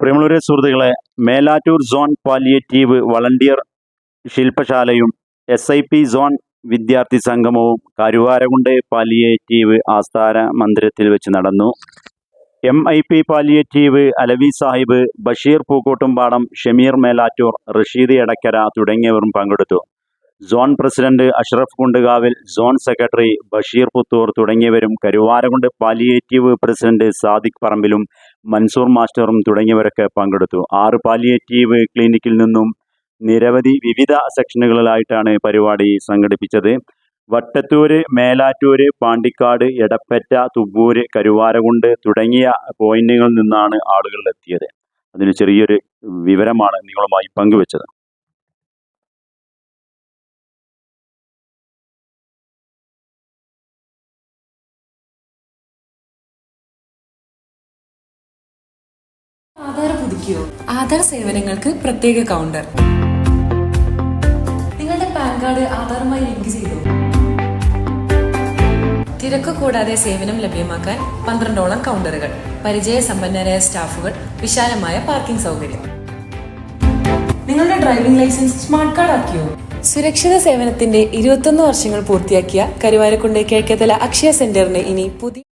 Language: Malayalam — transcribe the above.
പ്രിയമുള്ളവരെ സുഹൃത്തുക്കളെ മേലാറ്റൂർ സോൺ പാലിയേറ്റീവ് വളണ്ടിയർ ശില്പശാലയും എസ് ഐ പി സോൺ വിദ്യാർത്ഥി സംഗമവും കരുവാരകുണ്ട് പാലിയേറ്റീവ് ആസ്ഥാന മന്ദിരത്തിൽ വെച്ച് നടന്നു. M I P palliative Alavi Sahib Basheer Pookkottumpadam Shameer Melattur Rasheed Edakkara തുടങ്ങിയവരും പങ്കെടുത്തു. Zone president Ashraf Kundukavil zone secretary Basheer Puthur തുടങ്ങിയവരും കരുവാരകുണ്ട് പാലിയേറ്റീവ് പ്രസിഡന്റ് സാദിഖ് പറമ്പിലും മൻസൂർ മാസ്റ്ററും തുടങ്ങിയവരൊക്കെ പങ്കെടുത്തു. ആറ് പാലിയേറ്റീവ് ക്ലിനിക്കിൽ നിന്നും നിരവധി വിവിധ സെക്ഷനുകളിലായിട്ടാണ് പരിപാടി സംഘടിപ്പിച്ചത്. വട്ടത്തൂര് മേലാറ്റൂര് പാണ്ടിക്കാട് എടപ്പറ്റ തുവ്വൂര് കരുവാരകുണ്ട് തുടങ്ങിയ പോയിന്റുകളിൽ നിന്നാണ് ആളുകൾ എത്തിയത്. അതിന് ചെറിയൊരു വിവരമാണ് നിങ്ങളുമായി പങ്കുവച്ചത്. ആധാർ പുതുക്കിയോ? ആധാർ സേവനങ്ങൾക്ക് പ്രത്യേക കൗണ്ടർ നിങ്ങളുടെ പാൻ കാർഡ് ആധാറുമായി ലിങ്ക് ചെയ്തു? തിരക്ക് കൂടാതെ സേവനം ലഭ്യമാക്കാൻ പന്ത്രണ്ടോളം കൗണ്ടറുകൾ പരിചയ സമ്പന്നരായ സ്റ്റാഫുകൾ വിശാലമായ പാർക്കിംഗ് സൗകര്യം. നിങ്ങളുടെ ഡ്രൈവിംഗ് ലൈസൻസ് സ്മാർട്ട് കാർഡ് ആക്കിയോ? സുരക്ഷിത സേവനത്തിന്റെ ഇരുപത്തൊന്ന് വർഷങ്ങൾ പൂർത്തിയാക്കിയ കരുവാരക്കുണ്ട് കിഴക്കേതല അക്ഷയ സെന്ററിന് ഇനി പുതിയ